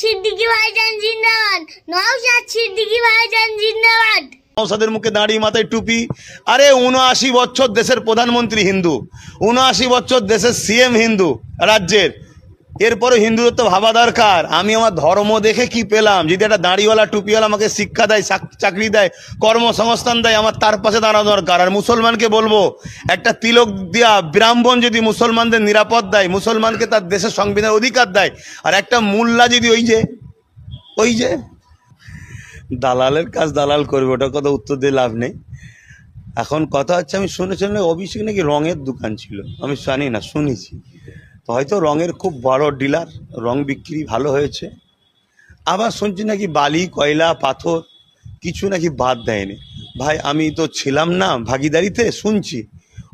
সিদ্দিকি ভাইজান জিন্দাবাদ। নওশাদ সিদ্দিকি ভাইজান জিন্দাবাদ। নওশাদের মুখে দাঁড়িয়ে মাথায় টুপি। আরে উনআশি বছর দেশের প্রধানমন্ত্রী হিন্দু। উনআশি বছর দেশের সিএম হিন্দু রাজ্যের। এরপরে হিন্দুদের তো ভাবা দরকার। আমি আমার ধর্ম দেখে কি পেলাম? যদি একটা দাঁড়িওয়ালা, টুপিওয়ালা আমাকে শিক্ষা দেয় চাকরি দেয়, কর্মসংস্থান দেয়, আমার তার পাশে দাঁড়ানো দরকার। আর মুসলমানকে বলব, একটা তিলক দিয়া ব্রাহ্মণ যদি মুসলমানদের নিরাপদ দেয়, মুসলমানকে তার দেশের সংবিধানের অধিকার দেয়, আর একটা মোল্লা যদি ওই যে ওই যে, দালালের কাজ দালাল করবে ওটা কথা উত্তর দিয়ে লাভ নেই। এখন কথা হচ্ছে, আমি শুনেছিলাম অভিষেক নাকি রঙের দোকান ছিল। আমি জানি না, শুনেছি। তো হয়তো রঙের খুব বড় ডিলার রং বিক্রি ভালো হয়েছে। আবার শুনছি নাকি বালি, কয়লা, পাথর কিছু নাকি বাদ দেয়নি। ভাই, আমি তো ছিলাম না ভাগিদারিতে, শুনছি।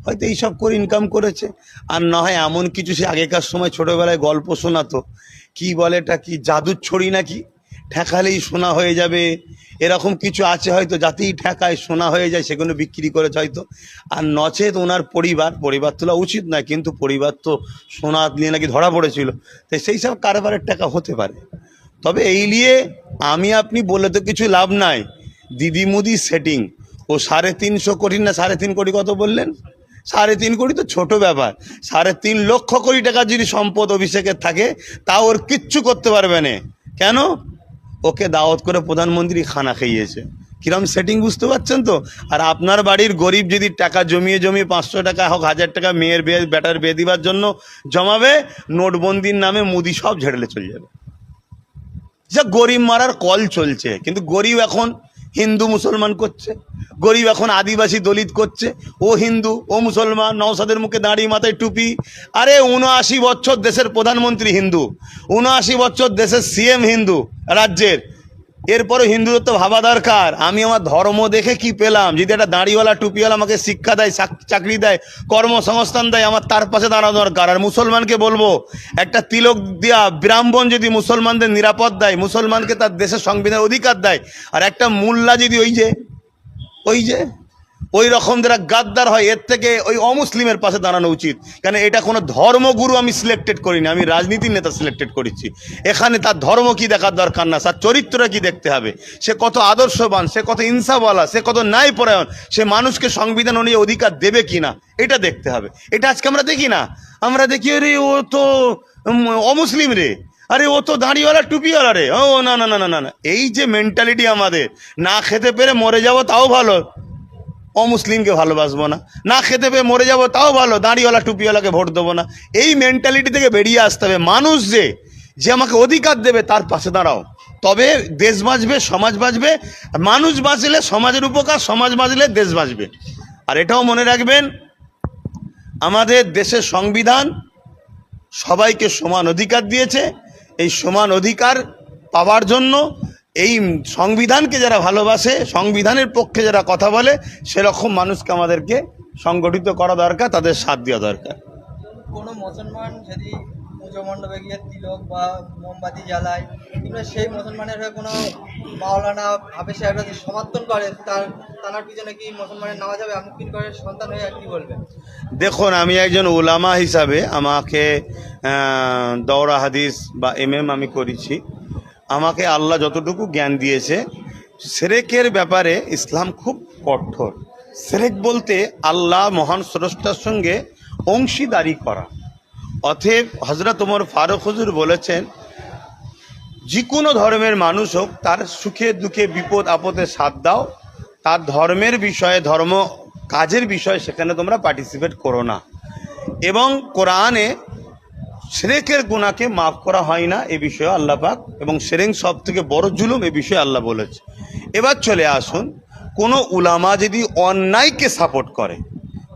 হয়তো এইসব করে ইনকাম করেছে। আর না হয় এমন কিছু সে আগেকার সময় ছোটোবেলায় গল্প শোনাতো। কি বলে এটা কি, জাদুর ছড়ি নাকি? ঠেকালেই সোনা হয়ে যাবে। এরকম কিছু আছে হয়তো যাতেই ঠেকায় সোনা হয়ে যায়, সেগুলো বিক্রি করেছে হয়তো। আর নচেত ওনার পরিবার পরিবার তোলা উচিত না কিন্তু পরিবার তো সোনা নিয়ে নাকি ধরা পড়েছিল। তো সেই সব কারবারের টাকা হতে পারে। তবে এই নিয়ে আমি আপনি বলে তো কিছু লাভ নাই। দিদি মুদি সেটিং। ও সাড়ে তিনশো কোটি না সাড়ে তিন কোটি কত বললেন? সাড়ে তিন কোটি তো ছোট ব্যাপার। সাড়ে তিন লক্ষ কোটি টাকার যদি সম্পদ অভিষেকের থাকে, তা ওর কিচ্ছু করতে পারবে না। কেন? ওকে দাওয়াত করে প্রধানমন্ত্রী খানা খাইয়েছে কিরম সেটিং বুঝতে পারছেন তো? আর আপনার বাড়ির গরিব যদি টাকা জমিয়ে জমিয়ে পাঁচশো টাকা হোক, হাজার টাকা মেয়ের বিয়ে, বেটার বিয়ে দিবার জন্য জমাবে, নোটবন্দির নামে মুদি সব ঝেড়লে চলে যাবে। যা গরিব মারার কল চলছে, কিন্তু গরিব এখন হিন্দু মুসলমান করছে, গরিব এখন আদিবাসী দলিত করছে, ও হিন্দু, ও মুসলমান নওসাদের মুখে দাঁড়িয়ে মাথায় টুপি। আরে উনআশি বছর দেশের প্রধানমন্ত্রী হিন্দু, উনআশি বছর দেশের সিএম হিন্দু রাজ্যের। এরপরে হিন্দুদের তো ভাবা দরকার। আমি আমার ধর্ম দেখে কি পেলাম? যদি একটা দাঁড়িওয়ালা টুপিওয়ালা আমাকে শিক্ষা দেয় চাকরি দেয়, কর্মসংস্থান দেয়, আমার তার পাশে দাঁড়ানো দরকার। আর মুসলমানকে বলব, একটা তিলক দিয়া ব্রাহ্মণ যদি মুসলমানদের নিরাপদ দেয়, মুসলমানকে তার দেশের সংবিধানের অধিকার দেয়, আর একটা মোল্লা যদি ওই যে ওই যে ওই রকম যারা গাদ্দার হয়, এর থেকে ওই অমুসলিমের পাশে দাঁড়ানো উচিত। কেন এটা কোনো ধর্মগুরু আমি সিলেক্টেড করিনি, আমি রাজনীতির নেতা সিলেক্টেড করেছি। এখানে তার ধর্ম কি দেখার দরকার না, তার চরিত্রটা কি দেখতে হবে? সে কত আদর্শবান, সে কত ইনসাফওয়ালা, সে কত ন্যায়পরায়ণ, সে মানুষকে সংবিধান অনুযায়ী অধিকার দেবে কি না এটা দেখতে হবে। এটা আজকে আমরা দেখি না। আমরা দেখি রে ও তো অমুসলিম রে। আরে, ও তো দাঁড়িওয়ালা, টুপিওয়ালা রে। ও, না না না না না না। এই যে মেন্টালিটি আমাদের, না খেতে পেরে মরে যাব, তাও ভালো। অমুসলিমকে ভালোবাসবো না। না খেতে পেয়ে মরে যাব, তাও ভালো। দাঁড়িওয়ালা, টুপিওয়ালাকে ভোট দেবো না। এই মেন্টালিটি থেকে বেরিয়ে আসতে হবে। মানুষ যে যে আমাকে অধিকার দেবে, তার পাশে দাঁড়াও। তবে দেশ বাঁচবে, সমাজ বাঁচবে। মানুষ বাঁচলে সমাজের উপকার, সমাজ বাঁচলে দেশ বাঁচবে। আর এটাও মনে রাখবেন, আমাদের দেশের সংবিধান সবাইকে সমান অধিকার দিয়েছে। এই সমান অধিকার পাওয়ার জন্য এই সংবিধানকে যারা ভালোবাসে সংবিধানের পক্ষে যারা কথা বলে সেরকম মানুষকে আমাদেরকে সংগঠিত করা দরকার তাদের সাথ দেওয়া দরকার। কোনো মুসলমান যদি পুজো মণ্ডপে গিয়ে তিলক বা মোমবাতি জ্বালায় কিংবা সেই মুসলমানের হয়ে কোনো মাওলানা হাফেজ সাহেবরা যদি সমর্থন করে তার তার পিছনে কি মুসলমানের নামাজ হবে? আপনি কি করে সন্তান হয়ে আর কি বলবেন দেখুন আমি একজন ওলামা হিসাবে আমাকে দৌরা হাদিস বা এম এম আমি করেছি। আমাকে আল্লাহ যতটুকু জ্ঞান দিয়েছে, সেরেকের ব্যাপারে ইসলাম খুব কঠোর। সেরেক বলতে আল্লাহ মহান স্রষ্টার সঙ্গে অংশীদারি করা। অতএব হজরত ওমর ফারুক হজুর বলেছেন, যে কোনো ধর্মের মানুষ হোক, তার সুখে দুঃখে বিপদ আপদে সাথ দাও। তার ধর্মের বিষয়ে, ধর্ম কাজের বিষয়ে সেখানে তোমরা পার্টিসিপেট করো না। এবং কোরআনে সেরেকের গুণাকে মাফ করা হয় না, এ বিষয়ে আল্লাহ পাক এবং সেরেং সব থেকে বড় জুলুম এ বিষয়ে আল্লাহ বলেছে। এবার চলে আসুন, কোনো উলামা যদি অন্যায়কে সাপোর্ট করে,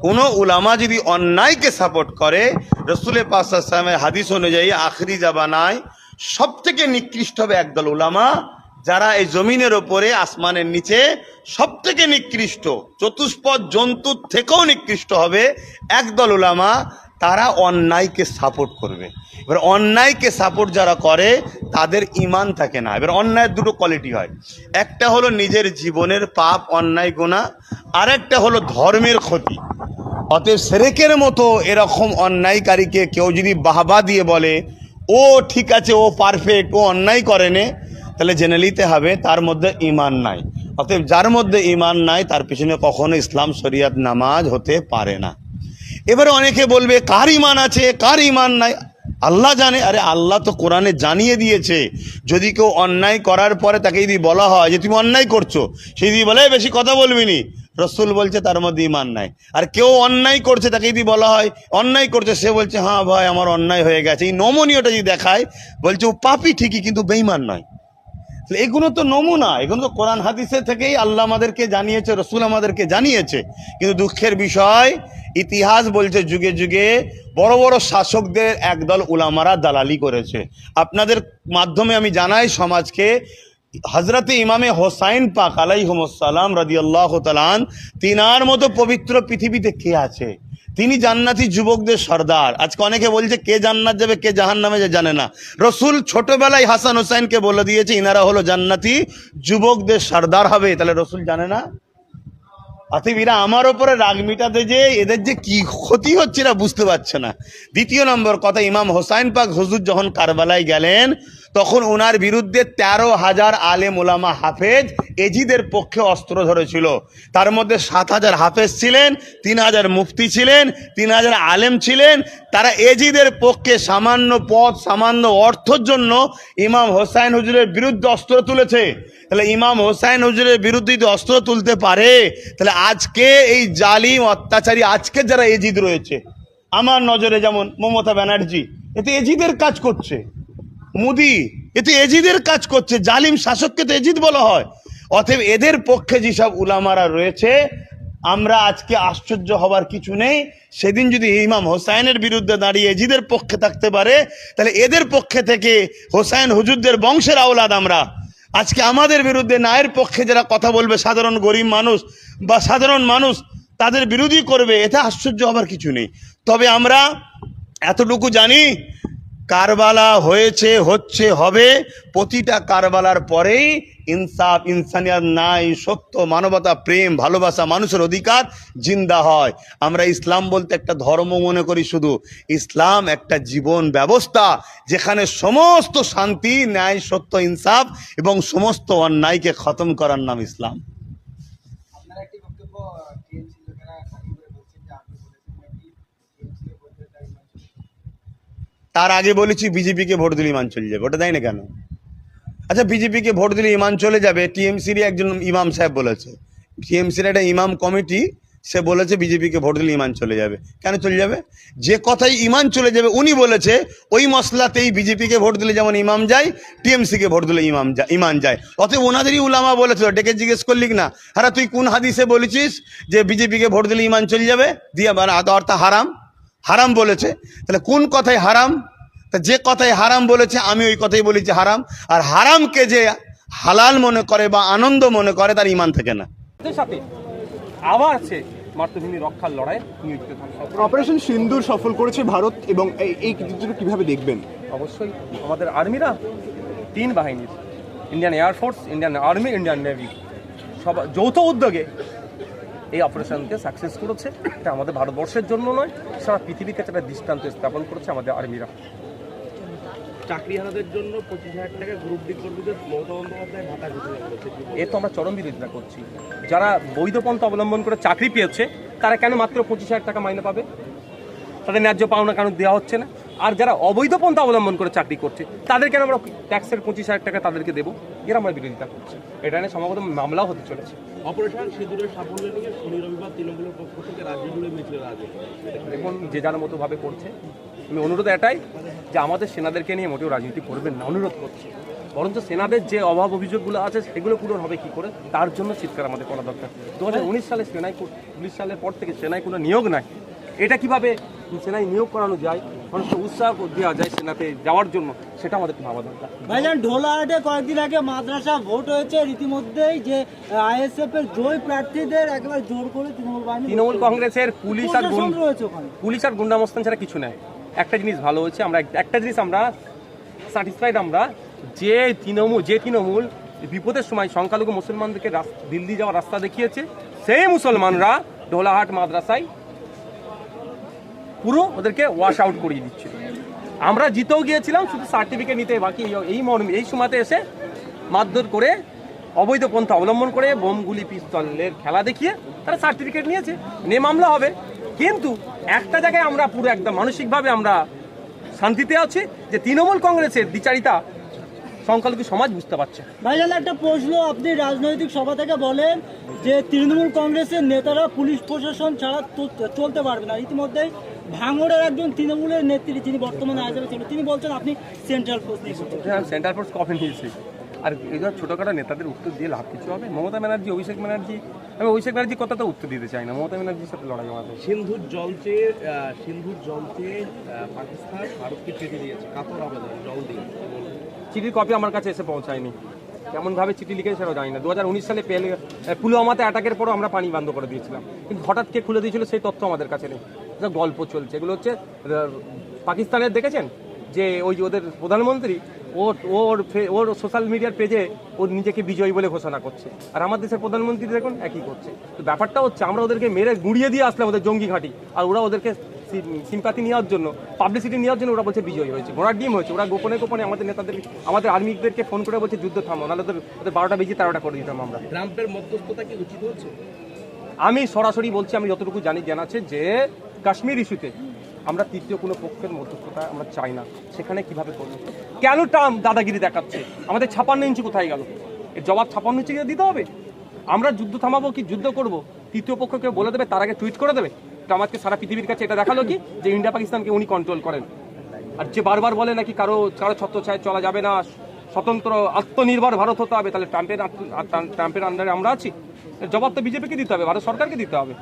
কোনো উলামা যদি অন্যায়কে সাপোর্ট করে রসুলের পাশামের হাদিস অনুযায়ী আখরি জাবানায় সব থেকে নিকৃষ্ট হবে একদল উলামা, যারা এই জমিনের ওপরে আসমানের নিচে সব থেকে নিকৃষ্ট, চতুষ্পদ জন্তুর থেকেও নিকৃষ্ট হবে একদল উলামা তারা অন্যায়কে সাপোর্ট করবে। এবার অন্যায়কে সাপোর্ট যারা করে, তাদের ইমান থাকে না। এবার অন্যায়ের দুটো কোয়ালিটি হয়। একটা হলো নিজের জীবনের পাপ, অন্যায় গোনা আরেকটা হলো ধর্মের ক্ষতি। অতএব সেরেকের মতো এরকম অন্যায়কারীকে কেউ যদি বাহবা দিয়ে বলে, ও ঠিক আছে, ও পারফেক্ট ও অন্যায় করে করেনে তাহলে জেনে নিতে হবে তার মধ্যে ইমান নাই। অতএব যার মধ্যে ইমান নাই, তার পিছনে কখনো ইসলাম, শরিয়াত নামাজ হতে পারে না। এবারে অনেকে বলবে, কার ইমান আছে, কার ইমান নাই? আল্লাহ জানে। আরে আল্লাহ তো কোরআনে জানিয়ে দিয়েছে। যদি কেউ অন্যায় করার পরে তাকে যদি বলা হয় যে, তুমি অন্যায় করছ সে যদি বলে "এই বেশি কথা বলবি নি রসুল বলছে, তার মধ্যে ইমান নাই। আর কেউ অন্যায় করছে, তাকে যদি বলা হয়, অন্যায় করছে সে বলছে হ্যাঁ ভাই, আমার অন্যায় হয়ে গেছে। এই নমনীয়টা যদি দেখায়, বলছে, ও পাপি ঠিকই, কিন্তু বেইমান নয়। এগুলো তো নমুনা, এগুলো তো কোরআন হাদিসে থেকেই আল্লাহ আমাদেরকে জানিয়েছে, রসুল আমাদেরকে জানিয়েছে। কিন্তু দুঃখের বিষয়, ইতিহাস বলছে যুগে যুগে বড় বড় শাসকদের একদল উলামারা দালালি করেছে। আপনাদের মাধ্যমে আমি জানাই সমাজকে হজরতে ইমামে হোসাইন পাক আলাইহমসালাম রাজি আল্লাহ তালান তিনার মতো পবিত্র পৃথিবীতে কে আছে? তিনি জান্নাতি যুবকদের সর্দার। আজকে অনেকে বলছে, কে জান্নাত যাবে, কে জাহান নামে যে জানে না। রসুল ছোটবেলায় হাসান হোসাইনকে বলে দিয়েছে, ইনারা হলো জান্নাতি যুবকদের সর্দার হবে। তাহলে রসুল জানে না? অতএব এরা আমার ওপরে রাগ মিটাতে যে এদের যে কি ক্ষতি হচ্ছে, এরা বুঝতে পারছে না। দ্বিতীয় নম্বর কথা, ইমাম হোসাইন পাক হুজুর যখন কারবালায় গেলেন তখন ওনার বিরুদ্ধে তেরো হাজার আলেম ওলামা হাফেজ এজিদের পক্ষে অস্ত্র ধরেছিল। তার মধ্যে সাত হাজার হাফেজ ছিলেন, তিন হাজার মুফতি ছিলেন, তিন হাজার আলেম ছিলেন। তারা এজিদের পক্ষে সামান্য পদ, সামান্য অর্থর জন্য ইমাম হোসাইন হুজুরের বিরুদ্ধে অস্ত্র তুলেছে। তাহলে ইমাম হোসাইন হুজুরের বিরুদ্ধে যদি অস্ত্র তুলতে পারে, তাহলে আজকে এই জালিম অত্যাচারী, আজকে যারা এজিদ রয়েছে, আমার নজরে যেমন মমতা ব্যানার্জি, এতে এজিদের কাজ করছে। মোদি এতে এজিদের কাজ করছে, জালিম শাসককে তো এজিদ বলা হয়। অতএব এদের পক্ষে যেসব উলামারা রয়েছে, আমরা আজকে আশ্চর্য হবার কিছু নেই। সেদিন যদি ইমাম হোসাইনের বিরুদ্ধে দাঁড়িয়ে এজিদের পক্ষে থাকতে পারে, তাহলে এদের পক্ষে থেকে হোসাইন হুজুরদের বংশের আওলাদ আমরা। আজকে আমাদের বিরুদ্ধে নায়ের পক্ষে যারা কথা বলবে, সাধারণ গরিব মানুষ বা সাধারণ মানুষ, তাদের বিরোধী করবে, এতে আশ্চর্য হবার কিছু নেই। তবে আমরা এতটুকু জানি কারবালা হয়েছে, হচ্ছে, হবে, প্রতিটা কারবালার পরেই ইনসাফ, ইনসানিয়াত নাই সত্য, মানবতা, প্রেম, ভালোবাসা, মানুষের অধিকার জিন্দা হয়। আমরা ইসলাম বলতে একটা ধর্ম মনে করি শুধু। ইসলাম একটা জীবন ব্যবস্থা যেখানে সমস্ত শান্তি, ন্যায়, সত্য, ইনসাফ এবং সমস্ত অন্যায়কে খতম করার নাম ইসলাম আপনার একটি বক্তব্য টিএমসি লোকেরা খালি করে বলছেন যে আপনি বলেছেন নাকি টিএমসি কে ভোট দেওয়ার টাইম আছে তার আগে বলেছি বিজেপিকে ভোট দিলে ইমান চলে যাবে, ওটা দেয় না কেন? আচ্ছা বিজেপিকে ভোট দিলে ইমান চলে যাবে টিএমসির একজন ইমাম সাহেব বলেছে। টিএমসির একটা ইমাম কমিটি, সে বলেছে বিজেপিকে ভোট দিলে ইমান চলে যাবে। কেন চলে যাবে? যে কথাই ইমান চলে যাবে, উনি বলেছে, ওই মশলাতেই বিজেপিকে ভোট দিলে যেমন ইমাম যায়, টিএমসিকে ভোট দিলে ইমাম যায়, ইমান যায়। অতএব ওনাদেরই উলামা বলেছিল, ডেকে জিজ্ঞেস করলি না হারা, তুই কোন হাদিসে বলেছিস যে বিজেপিকে ভোট দিলে ইমান চলে যাবে? দিয়ে মানে অর্থাৎ হারাম। হারাম বলেছে তাহলে কোন কথায় হারাম? তা যে কথায় হারাম বলেছে আমি ওই কথাই বলেছি হারাম। আর হারামকে যে হালাল মনে করে বা আনন্দ মনে করে তার ইমান থাকে না। সাথে আবার সে মাতৃভূমি রক্ষার লড়াই নিয়োজিত অপারেশন সিন্দুর সফল করেছে ভারত এবং এই- এই কৃতিত্বটা কীভাবে দেখবেন? অবশ্যই আমাদের আর্মিরা তিন বাহিনীর Indian air force Indian army Indian navy সব যৌথ উদ্যোগে এই অপারেশনকে সাকসেস করেছে। এটা আমাদের ভারতবর্ষের জন্য নয় সারা পৃথিবীর কাছে একটা দৃষ্টান্ত স্থাপন করেছে আমাদের আর্মিরা। চাকরিহারাদের জন্য পঁচিশ হাজার টাকা গ্রুপ ডি কর্মীদের মমতা বন্দ্যোপাধ্যায় ভাতা ঘোষণা করেছে। এ তো আমরা চরম বিরোধিতা করছি। যারা বৈধ পন্থা অবলম্বন করে চাকরি পেয়েছে তারা কেন মাত্র পঁচিশ হাজার টাকা মাইনে পাবে? তাদের ন্যায্য পাওনা কেন দেওয়া হচ্ছে না? আর যারা অবৈধ পন্থা অবলম্বন করে চাকরি করছে তাদেরকে আমরা ট্যাক্সের পঁচিশ হাজার টাকা তাদেরকে দেবো। এরা আমরা বিরোধিতা করছি। এটা নিয়ে সম্ভবত মামলাও হতে চলেছে। অপারেশন সিঁদুরের সাফল্য নিয়ে শনি রবিবার তৃণমূলের পক্ষ থেকে রাজ্য জুড়ে মিছিলের দেখুন যে যার মতো ভাবে করছে। আমি অনুরোধ এটাই যে আমাদের সেনাদেরকে নিয়ে মোটেও রাজনীতি করবেন না অনুরোধ করছি। বরঞ্চ সেনাদের যে অভাব অভিযোগগুলো আছে সেগুলো পূরণ হবে কি করে? তার জন্য চিৎকার আমাদের করা দরকার। দু হাজার উনিশ সালে সেনাই পুলিশ সালের পর থেকে সেনাই কোনো নিয়োগ নাই। এটা কীভাবে সেনাই নিয়োগ করানো যায় মানুষকে উৎসাহ দেওয়া যায় সেনাতে যাওয়ার জন্য সেটা আমাদের ভাবা দরকার। ভাইজান ঢোলাহাটে কয়েকদিন আগে মাদ্রাসা ভোট হয়েছে রীতিমধ্যেই যে আইএসএফ এর জয় প্রার্থীদের একেবারে জোর করে তৃণমূল বাহিনী তৃণমূল কংগ্রেসের পুলিশ আর পুলিশ আর গুন্ডামস্তান ছাড়া কিছু নাই। একটা জিনিস ভালো হয়েছে আমরা একটা জিনিস আমরা স্যাটিসফাইড আমরা যে তৃণমূল যে তৃণমূল বিপদের সময় সংখ্যালঘু মুসলমানদেরকে দিল্লি যাওয়ার রাস্তা দেখিয়েছে সেই মুসলমানরা ঢোলাহাট মাদ্রাসায় পুরো ওদেরকে ওয়াশ আউট করিয়ে দিচ্ছে। আমরা জিতেও গিয়েছিলাম, শুধু সার্টিফিকেট নিতে বাকি। এই- মর্মে এই সময়তে এসে মারধর করে, অবৈধ পন্থা অবলম্বন করে বোমগুলি পিস্তলের খেলা দেখিয়ে তারা সার্টিফিকেট নিয়েছে। নিয়ে মামলা হবে। কিন্তু একটা জায়গায় আমরা পুরো একদম মানসিকভাবে আমরা শান্তিতে আছি যে তৃণমূল কংগ্রেসের দ্বিচারিতা সংখ্যালঘু সমাজ বুঝতে পারছে ভাইজান একটা প্রশ্ন, আপনি রাজনৈতিক সভা থেকে বলেন যে তৃণমূল কংগ্রেসের নেতারা পুলিশ প্রশাসন ছাড়া চলতে পারবে না। ইতিমধ্যেই ভাঙড়ের একজন তৃণমূলের নেত্রী যিনি বর্তমানে আইএসএফে ছিল তিনি বলছেন আপনি সেন্ট্রাল ফোর্স নিয়ে হ্যাঁ সেন্টার ফোর্স কফি নিয়েছি? আর এই ধর ছোটোখাটো নেতাদের উত্তর দিয়ে লাভ কিছু হবে? মমতা ব্যানার্জি অভিষেক ব্যানার্জি আমি অভিষেক ব্যানার্জির কথা তো উত্তর দিতে চাই না। মমতা ব্যানার্জির সাথে লড়াই আমাদের। সিন্ধুর জল চেয়ে সিন্ধুর জল চেয়ে পাকিস্তান ভারতকে চিঠি দিয়েছে। কাতর আবেদন জল দিয়ে। চিঠির কপি আমার কাছে এসে পৌঁছায়নি। কেমনভাবে চিঠি লিখেছে সেটাও জানি না। দু হাজার উনিশ সালে পেলে পুলওয়ামাতে অ্যাটাকের পরও আমরা পানি বন্ধ করে দিয়েছিলাম। কিন্তু হঠাৎ কে খুলে দিয়েছিল সেই তথ্য আমাদের কাছে নেই। গল্প চলছে। এগুলো হচ্ছে পাকিস্তানের দেখেছেন? যে ওই যে ওদের প্রধানমন্ত্রী ও ওর ফে- ওর সোশ্যাল মিডিয়ার পেজে ওর নিজেকে বিজয়ী বলে ঘোষণা করছে। আর আমার দেশের প্রধানমন্ত্রী দেখুন একই করছে। তো ব্যাপারটা হচ্ছে আমরা ওদেরকে মেরে গুড়িয়ে দিয়ে আসলাম ওদের জঙ্গি ঘাঁটি। আর ওরা ওদেরকে সিম্পাতি নেওয়ার জন্য পাবলিসিটি নেওয়ার জন্য ওরা বলছে বিজয়ী হয়েছে। ঘোড়ার ডিম হয়েছে। ওরা গোপনে গোপনে আমাদের নেতাদের আমাদের আর্মিদেরকে ফোন করে বলছে যুদ্ধ থামো নাহলে ওদের ওদের বারোটা বেজে তেরোটা করে দিতাম আমরা। ট্রাম্পের মধ্যস্থতা কি উচিত হচ্ছে আমি সরাসরি বলছি আমি যতটুকু জানি জানাচ্ছে যে কাশ্মীর ইস্যুতে আমরা তৃতীয় কোনো পক্ষের মধ্যস্থতা আমরা চাই না। সেখানে কীভাবে করব? কেন ট্রাম্প দাদাগিরি দেখাচ্ছে? আমাদের ছাপান্ন ইঞ্চি কোথায় গেল? এর জবাব ছাপান্ন ইঞ্চি দিতে হবে। আমরা যুদ্ধ থামাবো কি? যুদ্ধ করব? তৃতীয় পক্ষকে বলে দেবে, তার আগে টুইট করে দেবে? আমাকে সারা পৃথিবীর কাছে এটা দেখাল কি? যে ইন্ডিয়া পাকিস্তানকে উনি কন্ট্রোল করেন। আর যে বারবার বলে নাকি কারও কারও ছত্রছায় চলা যাবে না, স্বতন্ত্র আত্মনির্ভর ভারত হতে হবে, তাহলে ট্রাম্পের ট্রাম্পের আন্ডারে আমরা আছি। জবাব তো বিজেপিকে দিতে হবে, ভারত সরকারকে দিতে হবে।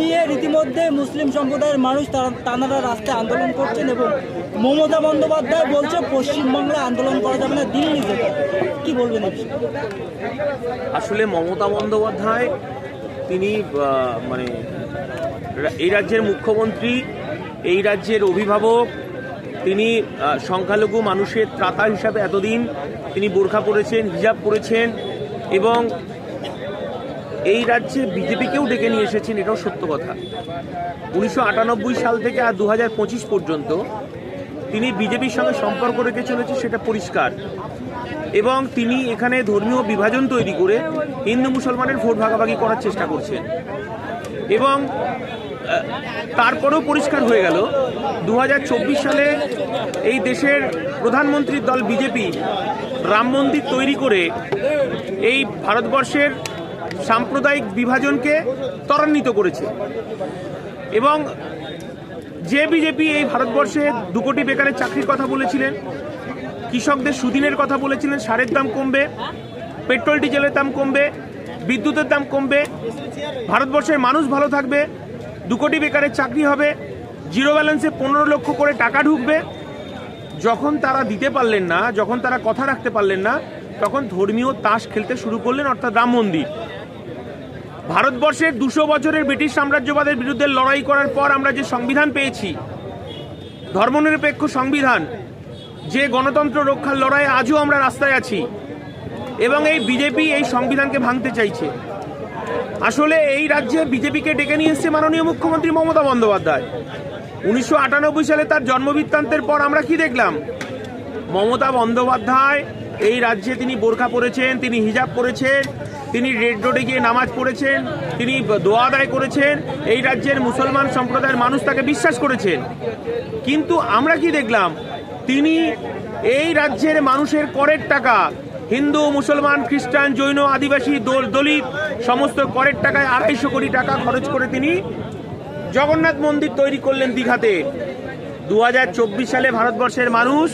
নিয়ে রীতিমধ্যে মুসলিম সম্প্রদায়ের মানুষ তানারা রাস্তায় আন্দোলন করছেন এবং মমতা বন্দ্যোপাধ্যায় বলছে পশ্চিমবাংলায় আন্দোলন করা যাবে না, দিল্লি যেতে। কি বলবেন আসলে মমতা বন্দ্যোপাধ্যায়, তিনি মানে এই রাজ্যের মুখ্যমন্ত্রী, এই রাজ্যের অভিভাবক তিনি সংখ্যালঘু মানুষের ত্রাতা হিসাবে এতদিন তিনি বোরখা পরেছেন, হিজাব পরেছেন এবং এই রাজ্যে বিজেপিকেও ডেকে নিয়ে এসেছেন, এটাও সত্য কথা। উনিশশো আটানব্বই সাল থেকে আর দু হাজার পঁচিশ পর্যন্ত তিনি বিজেপির সঙ্গে সম্পর্ক রেখে চলেছে সেটা পরিষ্কার। এবং তিনি এখানে ধর্মীয় বিভাজন তৈরি করে হিন্দু মুসলমানের ভোট ভাগাভাগি করার চেষ্টা করছেন। এবং তারপরেও পরিষ্কার হয়ে গেল। দু হাজার চব্বিশ সালে এই দেশের প্রধানমন্ত্রীর দল বিজেপি রাম মন্দির তৈরি করে এই ভারতবর্ষের সাম্প্রদায়িক বিভাজনকে ত্বরান্বিত করেছে। এবং যে বিজেপি এই ভারতবর্ষে দু কোটি বেকারের চাকরির কথা বলেছিলেন, কৃষকদের সুদিনের কথা বলেছিলেন, সারের দাম কমবে, পেট্রোল, ডিজেলের দাম কমবে, বিদ্যুতের দাম কমবে, ভারতবর্ষের মানুষ ভালো থাকবে দু কোটি বেকারের চাকরি হবে, জিরো ব্যালেন্সে পনেরো লক্ষ করে টাকা ঢুকবে। যখন তারা দিতে পারলেন না, যখন তারা কথা রাখতে পারলেন না, তখন ধর্মীয় তাস খেলতে শুরু করলেন অর্থাৎ রাম মন্দির। ভারতবর্ষের দুশো বছরের ব্রিটিশ সাম্রাজ্যবাদের বিরুদ্ধে লড়াই করার পর আমরা যে সংবিধান পেয়েছি, ধর্মনিরপেক্ষ সংবিধান, যে গণতন্ত্র রক্ষার লড়াইয়ে আজও আমরা রাস্তায় আছি, এবং এই বিজেপি এই সংবিধানকে ভাঙতে চাইছে। আসলে এই রাজ্যে বিজেপিকে ডেকে নিয়ে এসছে মাননীয় মুখ্যমন্ত্রী মমতা বন্দ্যোপাধ্যায়। উনিশশো আটানব্বই সালে তার জন্মবৃত্তান্তের পর আমরা কি দেখলাম? মমতা বন্দ্যোপাধ্যায়, এই রাজ্যে তিনি বোরখা পরেছেন, তিনি হিজাব পরেছেন, তিনি রেড রোডে গিয়ে নামাজ পড়েছেন, তিনি দোয়া আদায় করেছেন, এই রাজ্যের মুসলমান সম্প্রদায়ের মানুষ তাকে বিশ্বাস করেছেন। কিন্তু আমরা কি দেখলাম? তিনি এই রাজ্যের মানুষের করের টাকা, হিন্দু, মুসলমান, খ্রিস্টান, জৈন, আদিবাসী, দল- দলিত সমস্ত করের টাকায় আড়াইশো কোটি টাকা খরচ করে তিনি জগন্নাথ মন্দির তৈরি করলেন দীঘাতে। দু সালে ভারতবর্ষের মানুষ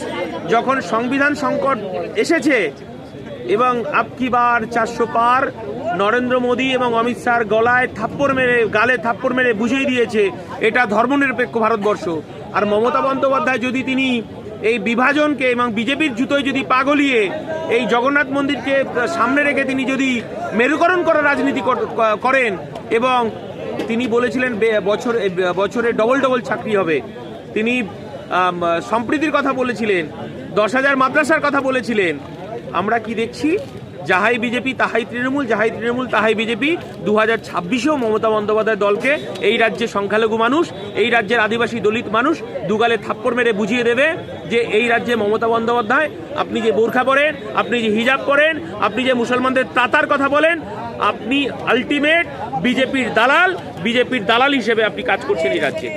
যখন সংবিধান সংকট এসেছে এবং আপকি বার চারশো পার নরেন্দ্র মোদী এবং অমিত শাহর গলায় থাপ্পড় মেরে, গালে থাপ্পড় মেরে বুঝিয়ে দিয়েছে, এটা ধর্মনিরপেক্ষ ভারতবর্ষ। আর মমতা বন্দ্যোপাধ্যায় যদি তিনি এই বিভাজনকে এবং বিজেপির জুতোয় যদি পাগলিয়ে এই জগন্নাথ মন্দিরকে সামনে রেখে তিনি যদি মেরুকরণ করার রাজনীতি করেন এবং তিনি বলেছিলেন বছর বছরে ডবল ডবল চাকরি হবে। তিনি সম্প্রীতির কথা বলেছিলেন, দশ হাজার মাদ্রাসার কথা বলেছিলেন। আমরা কি দেখছি? যাহাই বিজেপি, তাহাই তৃণমূল, যাহাই তৃণমূল, তাহাই বিজেপি। দু হাজার ছাব্বিশেও মমতা বন্দ্যোপাধ্যায় দলকে এই রাজ্যে সংখ্যালঘু মানুষ, এই রাজ্যের আদিবাসী দলিত মানুষ দুগালে থাপ্পড় মেরে বুঝিয়ে দেবে যে এই রাজ্যে মমতা বন্দ্যোপাধ্যায়, আপনি যে বোরখা পরেন, আপনি যে হিজাব পরেন, আপনি যে মুসলমানদের তাতার কথা বলেন, আপনি আলটিমেট বিজেপির দালাল বিজেপির দালাল হিসেবে আপনি কাজ করছেন এই রাজ্যে।